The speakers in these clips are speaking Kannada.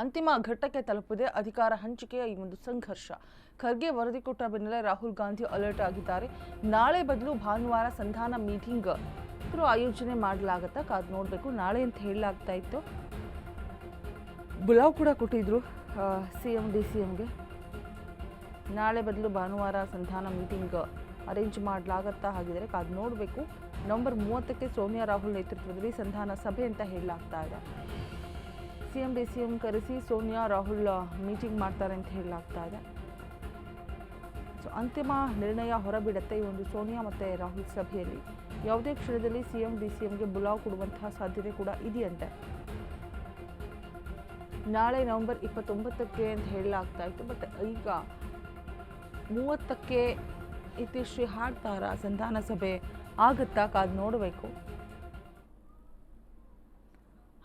ಅಂತಿಮ ಘಟ್ಟಕ್ಕೆ ತಲುಪಿದೆ. ಅಧಿಕಾರ ಹಂಚಿಕೆಯ ಈ ಒಂದು ಸಂಘರ್ಷ. ಖರ್ಗೆ ವರದಿ ಕೊಟ್ಟ ಬೆನ್ನಲ್ಲೇ ರಾಹುಲ್ ಗಾಂಧಿ ಅಲರ್ಟ್ ಆಗಿದ್ದಾರೆ. ನಾಳೆ ಬದಲು ಭಾನುವಾರ ಸಂಧಾನ ಮೀಟಿಂಗ್ ಆಯೋಜನೆ ಮಾಡಲಾಗತ್ತಾ ಕಾದು ನೋಡಬೇಕು. ನಾಳೆ ಅಂತ ಹೇಳಲಾಗ್ತಾ ಇತ್ತು. ಬುಲಾವ್ ಕೂಡ ಕೊಟ್ಟಿದ್ರು ಸಿ ಎಂ, ಡಿ ಸಿ ಎಂಗೆ ನಾಳೆ ಬದಲು ಭಾನುವಾರ ಸಂಧಾನ ಮೀಟಿಂಗ್ ಅರೇಂಜ್ ಮಾಡಲಾಗತ್ತಾ ಹಾಗಿದ್ರೆ ಕಾದು ನೋಡಬೇಕು. ನವೆಂಬರ್ ಮೂವತ್ತಕ್ಕೆ ಸೋನಿಯಾ ರಾಹುಲ್ ನೇತೃತ್ವದಲ್ಲಿ ಸಂಧಾನ ಸಭೆ ಅಂತ ಹೇಳಲಾಗ್ತಾ ಇದೆ. C M D C M ಕರೆಸಿ ಸೋನಿಯಾ, ರಾಹುಲ್ ಮೀಟಿಂಗ್ ಮಾಡ್ತಾರೆ ಅಂತ ಹೇಳಲಾಗ್ತಾ ಇದೆ. ಸೊ ಅಂತಿಮ ನಿರ್ಣಯ ಹೊರಬಿಡತ್ತೆ ಈ ಒಂದು ಸೋನಿಯಾ ಮತ್ತು ರಾಹುಲ್ ಸಭೆಯಲ್ಲಿ. ಯಾವುದೇ ಕ್ಷಣದಲ್ಲಿ ಸಿ ಎಂ ಡಿ ಸಿ ಎಂಗೆ ಬುಲಾವ್ ಕೊಡುವಂತಹ ಸಾಧ್ಯತೆ ಕೂಡ ಇದೆಯಂತೆ. ನಾಳೆ ನವೆಂಬರ್ ಇಪ್ಪತ್ತೊಂಬತ್ತಕ್ಕೆ ಅಂತ ಹೇಳಲಾಗ್ತಾ ಇತ್ತು. ಬಟ್ ಈಗ ಮೂವತ್ತಕ್ಕೆ ಇತಿಶ್ರೀ ಹಾಡ್ತಾರ ಸಂಧಾನ ಸಭೆ. ಆಗುತ್ತಾ ಕಾದು ನೋಡಬೇಕು.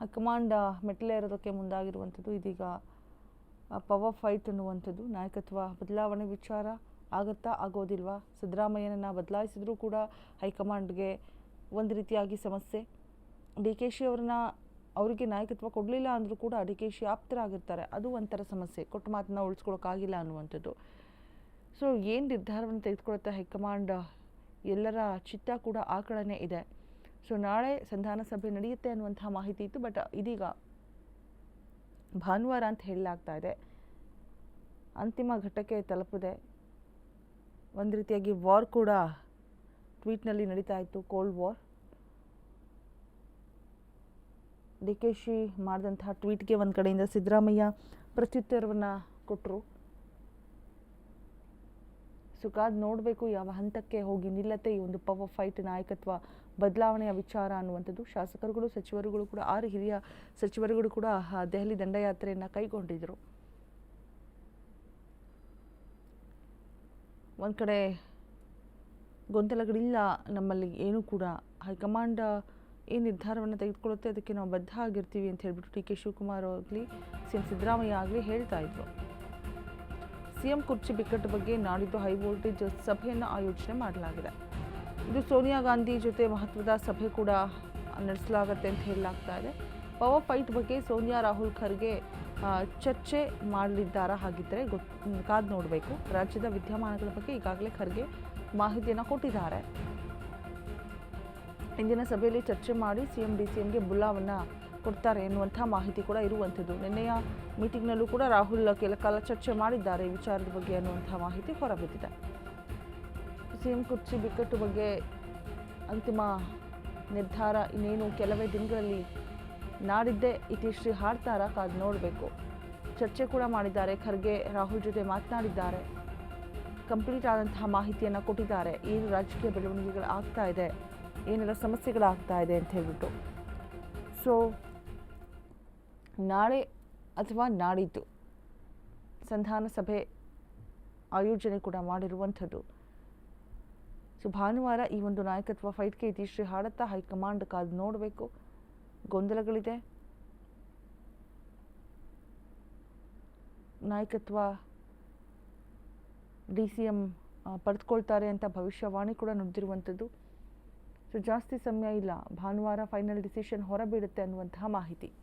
ಹೈಕಮಾಂಡ್ ಮೆಟ್ಟಿಲೇರೋದಕ್ಕೆ ಮುಂದಾಗಿರುವಂಥದ್ದು ಇದೀಗ ಪವರ್ ಫೈಟ್ ಅನ್ನುವಂಥದ್ದು. ನಾಯಕತ್ವ ಬದಲಾವಣೆ ವಿಚಾರ ಆಗುತ್ತಾ ಆಗೋದಿಲ್ವಾ? ಸಿದ್ದರಾಮಯ್ಯನನ್ನು ಬದಲಾಯಿಸಿದ್ರೂ ಕೂಡ ಹೈಕಮಾಂಡ್ಗೆ ಒಂದು ರೀತಿಯಾಗಿ ಸಮಸ್ಯೆ. ಡಿ ಕೆ ಶಿ ಅವ್ರನ್ನ ಅವರಿಗೆ ನಾಯಕತ್ವ ಕೊಡಲಿಲ್ಲ ಅಂದರೂ ಕೂಡ ಡಿ ಕೆ ಶಿ ಆಪ್ತರಾಗಿರ್ತಾರೆ. ಅದು ಒಂಥರ ಸಮಸ್ಯೆ. ಕೊಟ್ಟ ಮಾತನ್ನ ಉಳಿಸ್ಕೊಳೋಕ್ಕಾಗಿಲ್ಲ ಅನ್ನುವಂಥದ್ದು. ಸೊ ಏನು ನಿರ್ಧಾರವನ್ನು ತೆಗೆದುಕೊಳ್ಳುತ್ತೆ ಹೈಕಮಾಂಡ್? ಎಲ್ಲರ ಚಿತ್ತ ಕೂಡ ಆ ಕಡೆನೇ ಇದೆ. ಸೊ ನಾಳೆ ಸಂಧಾನ ಸಭೆ ನಡೆಯುತ್ತೆ ಅನ್ನುವಂತಹ ಮಾಹಿತಿ ಇತ್ತು ಬಟ್ ಇದೀಗ ಭಾನುವಾರ ಅಂತ ಹೇಳಲಾಗ್ತಾ ಇದೆ. ಅಂತಿಮ ಘಟ್ಟಕ್ಕೆ ತಲುಪಿದೆ ಒಂದು ರೀತಿಯಾಗಿ ವಾರ್ ಕೂಡ ಟ್ವೀಟ್ನಲ್ಲಿ ನಡೀತಾ ಇತ್ತು cold war D K Shi ಮಾಡಿದಂತಹ ಟ್ವೀಟ್ಗೆ ಒಂದು ಕಡೆಯಿಂದ ಸಿದ್ದರಾಮಯ್ಯ ಪ್ರತ್ಯುತ್ತರವನ್ನು ಕೊಟ್ಟರು ಸುಖಾದ್ ನೋಡಬೇಕು, ಯಾವ ಹಂತಕ್ಕೆ ಹೋಗಿ ನಿಲ್ಲತ್ತೆ ಈ ಒಂದು ಪವರ್ ಫೈಟ್ ನಾಯಕತ್ವ ಬದಲಾವಣೆಯ ವಿಚಾರ ಅನ್ನುವಂಥದ್ದು ಶಾಸಕರುಗಳು, ಸಚಿವರುಗಳು ಕೂಡ, ಆರು ಹಿರಿಯ ಸಚಿವರುಗಳು ಕೂಡ ದೆಹಲಿ ದಂಡಯಾತ್ರೆಯನ್ನು ಕೈಗೊಂಡಿದ್ದರು ಒಂದು ಕಡೆ ಗೊಂದಲಗಳಿಲ್ಲ ನಮ್ಮಲ್ಲಿ, ಏನೂ ಕೂಡ. ಹೈಕಮಾಂಡ್ ಏನು ನಿರ್ಧಾರವನ್ನು ತೆಗೆದುಕೊಳ್ಳುತ್ತೆ, ಅದಕ್ಕೆ ನಾವು ಬದ್ಧ ಆಗಿರ್ತೀವಿ ಅಂತ ಹೇಳ್ಬಿಟ್ಟು ಡಿ ಕೆ ಶಿವಕುಮಾರ್ ಆಗಲಿ, ಸಿ ಎಂ ಸಿದ್ದರಾಮಯ್ಯ ಆಗಲಿ ಹೇಳ್ತಾ ಇದ್ರು. ಸಿಎಂ ಕುರ್ಚಿ ಬಿಕ್ಕಟ್ಟು ಬಗ್ಗೆ ನಾಡಿದ್ದು ಹೈ ವೋಲ್ಟೇಜ್ ಸಭೆಯನ್ನು ಆಯೋಜನೆ ಮಾಡಲಾಗಿದೆ. ಇದು ಸೋನಿಯಾ ಗಾಂಧಿ ಜೊತೆ ಮಹತ್ವದ ಸಭೆ ಕೂಡ ನಡೆಸಲಾಗುತ್ತೆ ಅಂತ ಹೇಳಲಾಗ್ತಾ ಇದೆ. ಪವರ್ ಫೈಟ್ ಬಗ್ಗೆ ಸೋನಿಯಾ ರಾಹುಲ್ ಖರ್ಗೆ ಚರ್ಚೆ ಮಾಡಲಿದ್ದಾರಾ ಹಾಗಿದ್ದರೆ ಗೊತ್, ಕಾದು ನೋಡಬೇಕು. ರಾಜ್ಯದ ವಿದ್ಯಮಾನಗಳ ಬಗ್ಗೆ ಈಗಾಗಲೇ ಖರ್ಗೆ ಮಾಹಿತಿಯನ್ನು ಕೊಟ್ಟಿದ್ದಾರೆ. ಇಂದಿನ ಸಭೆಯಲ್ಲಿ ಚರ್ಚೆ ಮಾಡಿ ಸಿ ಎಂ ಡಿ ಸಿ ಎಂಗೆ ಬುಲ್ಲಾವನ್ನು ಕೊಡ್ತಾರೆ ಎನ್ನುವಂಥ ಮಾಹಿತಿ ಕೂಡ ಇರುವಂಥದ್ದು. ನಿನ್ನೆಯ ಮೀಟಿಂಗ್ನಲ್ಲೂ ಕೂಡ ರಾಹುಲ್ ಕೆಲ ಕಾಲ ಚರ್ಚೆ ಮಾಡಿದ್ದಾರೆ ಈ ವಿಚಾರದ ಬಗ್ಗೆ ಅನ್ನುವಂಥ ಮಾಹಿತಿ ಹೊರಬಿದ್ದಿದೆ. ಸಿಎಂ ಕುರ್ಚಿ ಬಿಕ್ಕಟ್ಟು ಬಗ್ಗೆ ಅಂತಿಮ ನಿರ್ಧಾರ ಇನ್ನೇನು? ಕೆಲವೇ ದಿನಗಳಲ್ಲಿ ನಾಡಿದ್ದೇ ಇತಿಶ್ರೀ ಹಾಡ್ತಾರ, ಕಾದು ನೋಡಬೇಕು. ಚರ್ಚೆ ಕೂಡ ಮಾಡಿದ್ದಾರೆ. ಖರ್ಗೆ, ರಾಹುಲ್ ಜೊತೆ ಮಾತನಾಡಿದ್ದಾರೆ. ಕಂಪ್ಲೀಟ್ ಆದಂತಹ ಮಾಹಿತಿಯನ್ನು ಕೊಟ್ಟಿದ್ದಾರೆ. ಏನು ರಾಜಕೀಯ ಬೆಳವಣಿಗೆಗಳು ಆಗ್ತಾ ಇದೆ? ಏನೆಲ್ಲ ಸಮಸ್ಯೆಗಳಾಗ್ತಾ ಇದೆ ಅಂತ ಹೇಳ್ಬಿಟ್ಟು. ಸೊ ನಾಳೆ ಅಥವಾ ನಾಡಿದ್ದು ಸಂಧಾನ ಸಭೆ ಆಯೋಜನೆ ಕೂಡ ಮಾಡಿರುವಂಥದ್ದು. ಸೊ, ಭಾನುವಾರ ಈ ಒಂದು ನಾಯಕತ್ವ ಫೈಟ್ಗೆ ಇತಿಶ್ರೀ ಹಾಡತ್ತ ಹೈಕಮಾಂಡ್ ಕಾದು ನೋಡಬೇಕು. ಗೊಂದಲಗಳಿದೆ. ನಾಯಕತ್ವ ಡಿ ಸಿ ಎಂ ಪಡೆದುಕೊಳ್ತಾರೆ ಅಂತ ಭವಿಷ್ಯವಾಣಿ ಕೂಡ ನುಡಿದಿರುವಂಥದ್ದು. ಸೊ, ಜಾಸ್ತಿ ಸಮಯ ಇಲ್ಲ. ಭಾನುವಾರ ಫೈನಲ್ ಡಿಸಿಷನ್ ಹೊರಬೀಳುತ್ತೆ ಅನ್ನುವಂತಹ ಮಾಹಿತಿ.